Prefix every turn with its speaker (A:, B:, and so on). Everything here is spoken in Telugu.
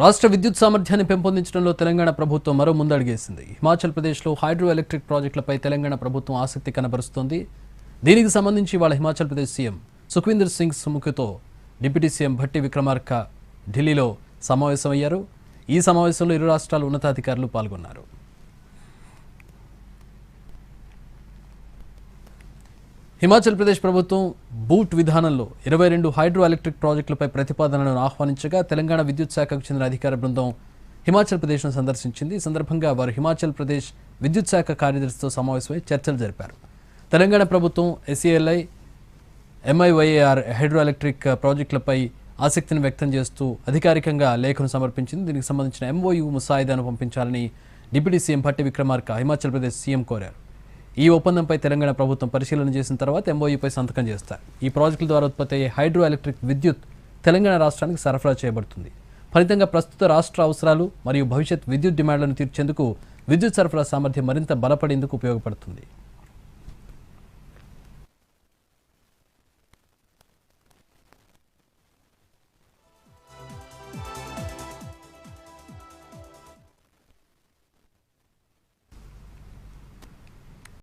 A: రాష్ట్ర విద్యుత్ సామర్థ్యాన్ని పెంపొందించడంలో తెలంగాణ ప్రభుత్వం మరో ముందడుగేసింది. హిమాచల్ ప్రదేశ్లో హైడ్రో ఎలక్ట్రిక్ ప్రాజెక్టులపై తెలంగాణ ప్రభుత్వం ఆసక్తి కనబరుస్తోంది. దీనికి సంబంధించి వాళ్ళ హిమాచల్ ప్రదేశ్ సీఎం సుఖ్వీందర్ సింగ్ సుముఖ్తో డిప్యూటీ సీఎం భట్టి విక్రమార్క ఢిల్లీలో సమావేశమయ్యారు. ఈ సమావేశంలో ఇరు రాష్ట్రాల ఉన్నతాధికారులు పాల్గొన్నారు. హిమాచల్ ప్రదేశ్ ప్రభుత్వం బూట్ విధానంలో ఇరవై రెండు హైడ్రో ఎలక్ట్రిక్ ప్రాజెక్టులపై ప్రతిపాదనలను ఆహ్వానించగా తెలంగాణ విద్యుత్ శాఖకు చెందిన అధికార బృందం హిమాచల్ ప్రదేశ్ను సందర్శించింది. ఈ సందర్భంగా వారు హిమాచల్ ప్రదేశ్ విద్యుత్ శాఖ కార్యదర్శితో సమావేశమై చర్చలు జరిపారు. తెలంగాణ ప్రభుత్వం ఎస్ఈఎల్ఐ ఎంఐవైఏఆర్ హైడ్రో ఎలక్ట్రిక్ ప్రాజెక్టులపై ఆసక్తిని వ్యక్తం చేస్తూ అధికారికంగా లేఖను సమర్పించింది. దీనికి సంబంధించిన ఎంఓయు ముసాయిదాను పంపించాలని deputy CM Bhatti Vikramarka Himachal Pradesh CM కోరారు. ఈ ఒప్పందంపై తెలంగాణ ప్రభుత్వం పరిశీలన చేసిన తర్వాత ఎంఓయూపై సంతకం చేస్తారు. ఈ ప్రాజెక్టుల ద్వారా ఉత్పత్తి అయ్యే హైడ్రో ఎలక్ట్రిక్ విద్యుత్ తెలంగాణ రాష్ట్రానికి సరఫరా చేయబడుతుంది. ఫలితంగా ప్రస్తుత రాష్ట్ర అవసరాలు మరియు భవిష్యత్ విద్యుత్ డిమాండ్లను తీర్చేందుకు విద్యుత్ సరఫరా సామర్థ్యం మరింత బలపడేందుకు ఉపయోగపడుతుంది.